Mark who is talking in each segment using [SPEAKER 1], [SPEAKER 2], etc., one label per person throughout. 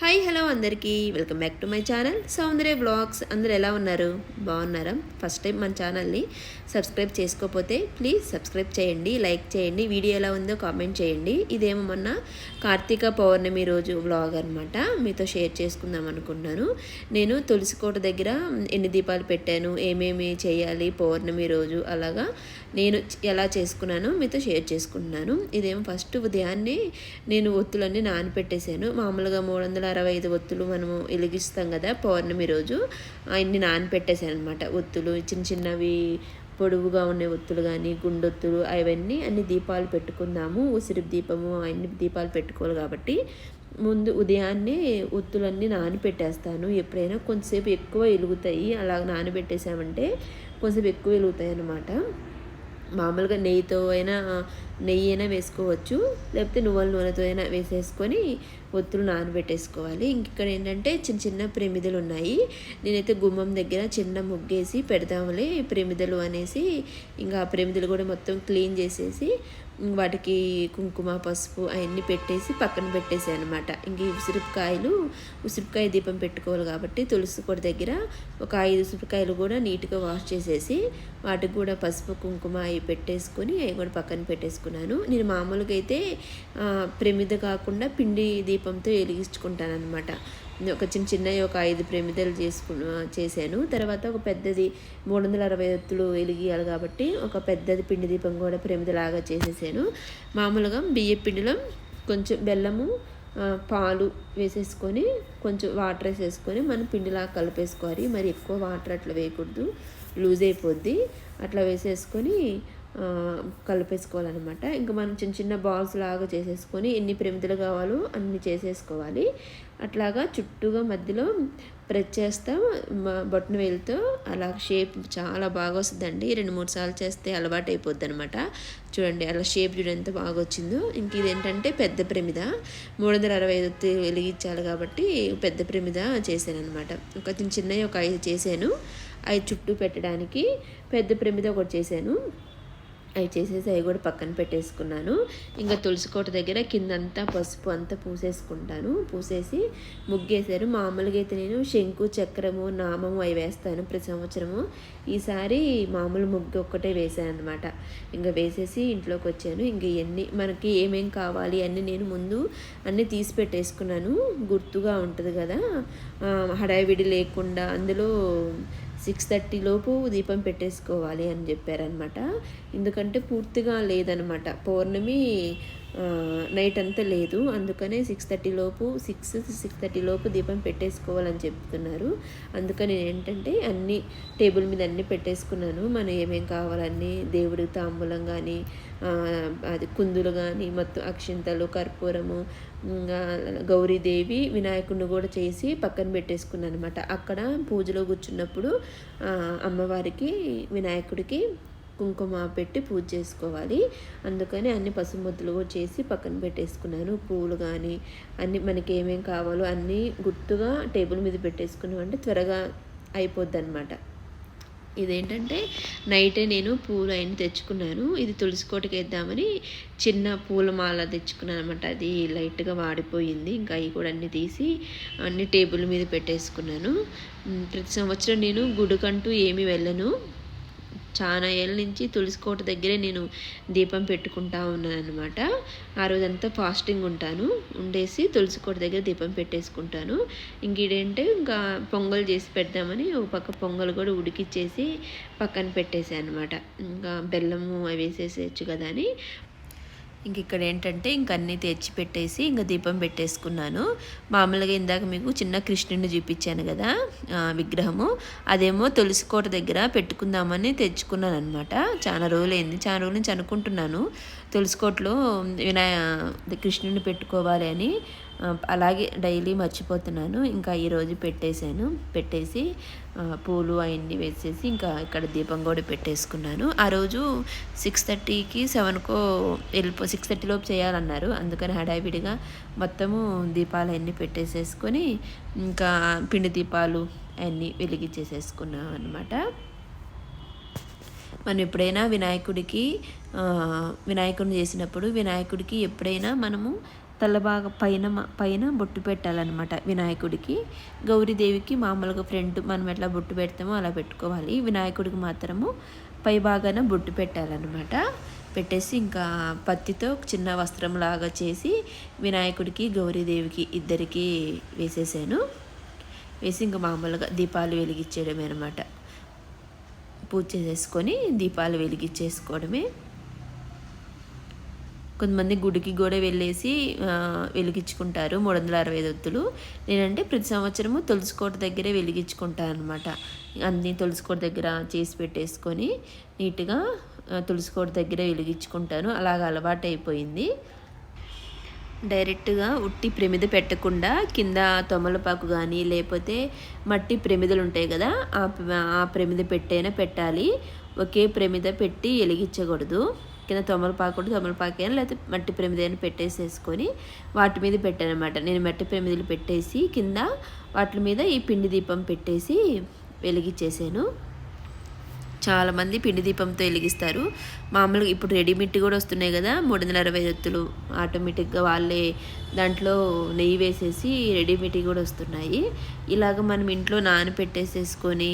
[SPEAKER 1] Hi hello అందరికీ. Welcome back to my channel. Soundarya blogs అందరు ఎలా ఉన్నారు? బాగున్నారా? ఫస్ట్ టైం మన ఛానల్ని సబ్స్క్రైబ్ చేసుకోకపోతే ప్లీజ్ సబ్స్క్రైబ్ చేయండి లైక్ చేయండి వీడియో ఎలా ఉందో కామెంట్ చేయండి. ఇదేమో మొన్న కార్తీక పౌర్ణమి రోజు వ్లాగ్ అనమాట మీతో షేర్ చేసుకుందాం అనుకున్నాను. నేను తులసికోట దగ్గర ఎన్ని దీపాలు పెట్టాను ఏమేమి చేయాలి పౌర్ణమి రోజు అలాగా నేను ఎలా చేసుకున్నానో మీతో షేర్ చేసుకుంటున్నాను. ఇదేమో ఫస్ట్ ఉదయాన్నే నేను ఒత్తులన్నీ నానపెట్టేశాను. మామూలుగా మూడు వందల అరవై ఐదు ఒత్తులు మనము వెలిగిస్తాం కదా పౌర్ణమి రోజు. అన్ని నానపెట్టేశాను అనమాట ఒత్తులు. చిన్న చిన్నవి పొడవుగా ఉండే ఒత్తులు కానీ గుండొత్తులు అవన్నీ అన్ని దీపాలు పెట్టుకుందాము. ఉసిరి దీపము అన్ని దీపాలు పెట్టుకోవాలి కాబట్టి ముందు ఉదయాన్నే ఒత్తులన్నీ నానబెట్టేస్తాను ఎప్పుడైనా కొంతసేపు ఎక్కువ వెలుగుతాయి. అలా నానబెట్టేసామంటే కొంతసేపు ఎక్కువ వెలుగుతాయి అన్నమాట మామూలుగా నెయ్యితో అయినా నెయ్యి అయినా వేసుకోవచ్చు లేకపోతే నువ్వుల నూనెతో అయినా వేసేసుకొని ఒత్తులు నానబెట్టేసుకోవాలి. ఇక్కడ ఏంటంటే చిన్న చిన్న ప్రమిదలు ఉన్నాయి. నేనైతే గుమ్మం దగ్గర చిన్న ముగ్గేసి పెడదాములే ప్రమిదలు అనేసి. ఇంకా ఆ ప్రమిదలు కూడా మొత్తం క్లీన్ చేసేసి వాటికి కుంకుమ పసుపు అవన్నీ పెట్టేసి పక్కన పెట్టేసాయి అనమాట ఇంక ఈ ఉసిరికాయలు ఉసిరికాయ దీపం పెట్టుకోవాలి కాబట్టి తులసి కొడ దగ్గర ఒక ఐదు ఉసిరికాయలు కూడా నీట్గా వాష్ చేసేసి వాటికి కూడా పసుపు కుంకుమ అవి పెట్టేసుకొని అవి కూడా పక్కన పెట్టేసుకున్నాను నేను మామూలుగా అయితే ప్రమిద కాకుండా పిండి దీపంతో వెలిగించుకుంటాను అనమాట ఒక చిన్న చిన్నవి ఒక ఐదు ప్రమిదలు చేసుకు చేశాను. తర్వాత ఒక పెద్దది మూడు వందల అరవై ఒత్తులు వెలిగియాలి కాబట్టి ఒక పెద్దది పిండి దీపం కూడా ప్రమిదలాగా చేసేసాను. మామూలుగా బియ్య పిండిలో కొంచెం బెల్లము పాలు వేసేసుకొని కొంచెం వాటర్ వేసేసుకొని మనం పిండిలాగా కలిపేసుకోవాలి. మరి ఎక్కువ వాటర్ అట్లా వేయకూడదు. లూజ్ అయిపోద్ది. అట్లా వేసేసుకొని కలిపేసుకోవాలన్నమాట. ఇంకా మనం చిన్న చిన్న బాల్స్ లాగా చేసేసుకొని ఎన్ని ప్రమిదలు కావాలో అన్ని చేసేసుకోవాలి. అట్లాగా చుట్టూగా మధ్యలో ప్రెస్ చేస్తాం. బొట్టన వేలుతో అలా షేప్ చాలా బాగా వస్తుందండి. రెండు మూడు సార్లు చేస్తే అలవాటు అయిపోద్ది అనమాట చూడండి అలా షేప్ చూడండి ఎంత బాగా వచ్చిందో. ఇంక ఇదేంటంటే పెద్ద ప్రమిద. మూడు వందల అరవై ఐదు వెలిగించాలి కాబట్టి పెద్ద ప్రమిద చేశాను అనమాట ఒక చిన్న చిన్నవి ఒక ఐదు చేశాను. ఐదు చుట్టూ పెట్టడానికి పెద్ద ప్రమిద ఒకటి చేశాను. అవి చేసేసి అవి కూడా పక్కన పెట్టేసుకున్నాను. ఇంకా తులసి కోట దగ్గర కిందంతా పసుపు అంతా పూసేసుకుంటాను. పూసేసి ముగ్గేశారు. మామూలుగా అయితే నేను శంకు చక్రము నామము అవి వేస్తాను ప్రతి సంవత్సరము. ఈసారి మామూలు ముగ్గు ఒక్కటే వేసాను అనమాట ఇంకా వేసేసి ఇంట్లోకి వచ్చాను. ఇంకా ఇవన్నీ మనకి ఏమేం కావాలి అన్నీ నేను ముందు అన్నీ తీసి పెట్టేసుకున్నాను. గుర్తుగా ఉంటుంది కదా. హడావిడి లేకుండా అందులో సిక్స్ థర్టీ లోపు దీపం పెట్టేసుకోవాలి అని చెప్పారనమాట ఎందుకంటే పూర్తిగా లేదనమాట పౌర్ణమి నైట్ అంతా లేదు. అందుకనే సిక్స్ థర్టీ లోపు సిక్స్ సిక్స్ థర్టీ లోపు దీపం పెట్టేసుకోవాలని చెప్తున్నారు. అందుకని ఏంటంటే అన్ని టేబుల్ మీద అన్నీ పెట్టేసుకున్నాను. మనం ఏమేం కావాలన్నీ దేవుడి తాంబూలం కానీ అది కుందులు కానీ మొత్తం అక్షింతలు కర్పూరము గౌరీదేవి వినాయకుడిని కూడా చేసి పక్కన పెట్టేసుకున్నాను అనమాట అక్కడ పూజలో కూర్చున్నప్పుడు అమ్మవారికి వినాయకుడికి కుంకుమ పెట్టి పూజ చేసుకోవాలి. అందుకని అన్ని పసుముద్దులు కూడా చేసి పక్కన పెట్టేసుకున్నాను. పూలు కానీ అన్ని మనకి ఏమేం కావాలో అన్నీ గుర్తుగా టేబుల్ మీద పెట్టేసుకున్నాం అంటే త్వరగా అయిపోద్ది అనమాట ఇదేంటంటే నైటే నేను పూలు అయిన తెచ్చుకున్నాను. ఇది తులసి కోటకి వేద్దామని చిన్న పూల మాల తెచ్చుకున్నాను అనమాట అది లైట్గా వాడిపోయింది. ఇంకా అవి కూడా అన్నీ తీసి అన్ని టేబుల్ మీద పెట్టేసుకున్నాను. ప్రతి సంవత్సరం నేను గుడికంటూ ఏమి వెళ్ళను. చాలా ఏళ్ళ నుంచి తులసికోట దగ్గరే నేను దీపం పెట్టుకుంటా ఉన్నాను అనమాట ఆ రోజంతా ఫాస్టింగ్ ఉంటాను. ఉండేసి తులసికోట దగ్గర దీపం పెట్టేసుకుంటాను. ఇంకేంటంటే ఇంకా పొంగల్ చేసి పెడదామని ఒక పక్క పొంగల్ కూడా ఉడికిచ్చేసి పక్కన పెట్టేసాను అనమాట ఇంకా బెల్లము అవి వేసేసేయచ్చు కదా అని ఇంక ఇక్కడ ఏంటంటే ఇంక అన్నీ తెచ్చి పెట్టేసి ఇంకా దీపం పెట్టేసుకున్నాను. మామూలుగా ఇందాక మీకు చిన్న కృష్ణుడిని చూపించాను కదా విగ్రహము. అదేమో తులసికోట దగ్గర పెట్టుకుందామని తెచ్చుకున్నాను అనమాట చాలా రోజులైంది చాలా రోజుల నుంచి అనుకుంటున్నాను. తులసికోటలో వినాయ కృష్ణుడిని పెట్టుకోవాలి అని అలాగే డైలీ మర్చిపోతున్నాను. ఇంకా ఈరోజు పెట్టేశాను. పెట్టేసి పూలు అవన్నీ వేసేసి ఇంకా ఇక్కడ దీపం కూడా పెట్టేసుకున్నాను. ఆ రోజు సిక్స్ థర్టీకి సెవెన్కో వెళ్ళిపో సిక్స్ థర్టీలోపు చేయాలన్నారు. అందుకని హడావిడిగా మొత్తము దీపాలు అన్నీ పెట్టేసేసుకొని ఇంకా పిండి దీపాలు అన్నీ వెలిగించేసేసుకున్నాం అనమాట మనం ఎప్పుడైనా వినాయకుడికి వినాయకుడిని చేసినప్పుడు వినాయకుడికి ఎప్పుడైనా మనము తలబాగా పైన పైన బొట్టు పెట్టాలన్నమాట వినాయకుడికి. గౌరీదేవికి మామూలుగా ఫ్రంట్ మనం ఎట్లా బొట్టు పెడతామో అలా పెట్టుకోవాలి. వినాయకుడికి మాత్రము పై భాగాన బొట్టు పెట్టాలన్నమాట. పెట్టేసి ఇంకా పత్తితో చిన్న వస్త్రం లాగా చేసి వినాయకుడికి గౌరీదేవికి ఇద్దరికి వేసేసాను. వేసి ఇంకా మామూలుగా దీపాలు వెలిగించేయడమే అనమాట పూజ చేసేసుకొని దీపాలు వెలిగించేసుకోవడమే. కొంతమంది గుడికి కూడా వెళ్ళేసి వెలిగించుకుంటారు మూడు వందల అరవై ఐదు నేనంటే ప్రతి సంవత్సరము తులసికోట దగ్గరే వెలిగించుకుంటాను అనమాట అన్నీ తులసికోట దగ్గర చేసి పెట్టేసుకొని నీట్గా తులసికోట దగ్గరే వెలిగించుకుంటాను. అలాగ అలవాటు అయిపోయింది డైరెక్ట్గా ఉట్టి ప్రమిద పెట్టకుండా కింద తొమలపాకు కానీ లేకపోతే మట్టి ప్రమిదలు ఉంటాయి కదా ఆ ప్రమిద పెట్టైనా పెట్టాలి. ఒకే ప్రమిద పెట్టి వెలిగించకూడదు. కింద తొమలపాకుడు అయినా లేకపోతే మట్టి ప్రమిదైనా పెట్టేసేసుకొని వాటి మీద పెట్టానమాట. నేను మట్టి ప్రమిదలు పెట్టేసి కింద వాటి మీద ఈ పిండి దీపం పెట్టేసి వెలిగించేసాను. చాలామంది పిండి దీపంతో వెలిగిస్తారు. మామూలుగా ఇప్పుడు రెడీమేడ్ కూడా వస్తున్నాయి కదా మూడు వందల అరవై ఎత్తులు ఆటోమేటిక్గా వాళ్ళే దాంట్లో నెయ్యి వేసేసి రెడీమేడ్ కూడా వస్తున్నాయి. ఇలాగ మనం ఇంట్లో నానపెట్టేసేసుకొని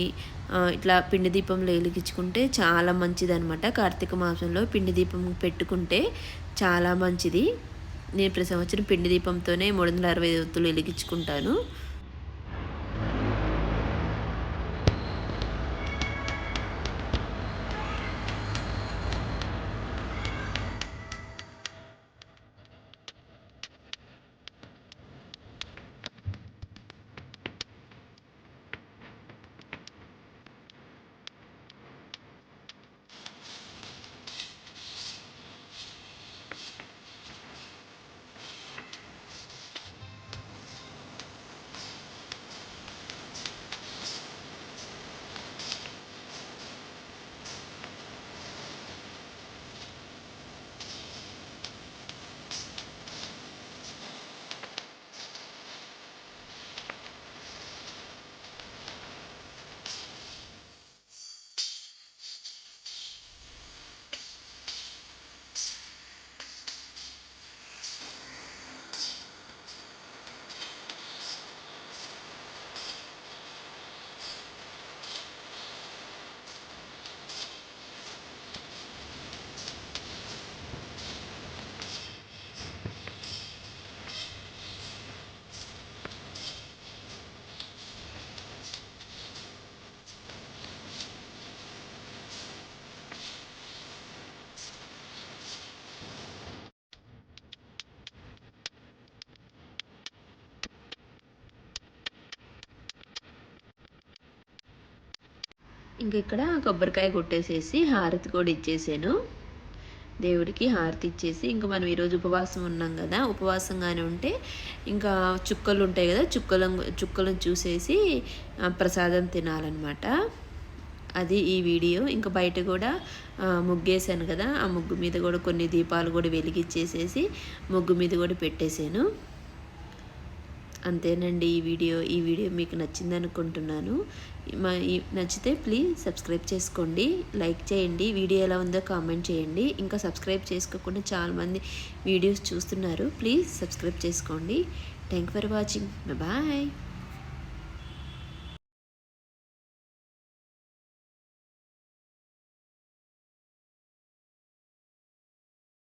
[SPEAKER 1] ఇట్లా పిండి దీపంలో వెలిగించుకుంటే చాలా మంచిదనమాట కార్తీక మాసంలో పిండి దీపం పెట్టుకుంటే చాలా మంచిది. నేను ప్రతి సంవత్సరం పిండి దీపంతోనే మూడు వందల అరవై ఒత్తులు వెలిగించుకుంటాను. ఇంక ఇక్కడ కొబ్బరికాయ కొట్టేసేసి హారతి కూడా ఇచ్చేసాను. దేవుడికి హారతి ఇచ్చేసి ఇంకా మనం ఈరోజు ఉపవాసం ఉన్నాం కదా ఉపవాసంగానే ఉంటే ఇంకా చుక్కలు ఉంటాయి కదా చుక్కలను చుక్కలను చూసేసి ప్రసాదం తినాలన్నమాట. అది ఈ వీడియో. ఇంకా బయట కూడా ముగ్గేసాను కదా ఆ ముగ్గు మీద కూడా కొన్ని దీపాలు కూడా వెలిగించేసేసి ముగ్గు మీద కూడా పెట్టేశాను అంతేనండి ఈ వీడియో ఈ వీడియో మీకు నచ్చింది అనుకుంటున్నాను. నచ్చితే ప్లీజ్ సబ్స్క్రైబ్ చేసుకోండి లైక్ చేయండి వీడియో ఎలా ఉందో కామెంట్ చేయండి. ఇంకా సబ్స్క్రైబ్ చేసుకోకుండా చాలామంది వీడియోస్ చూస్తున్నారు. ప్లీజ్ సబ్స్క్రైబ్ చేసుకోండి. Thank for watching. బాయ్.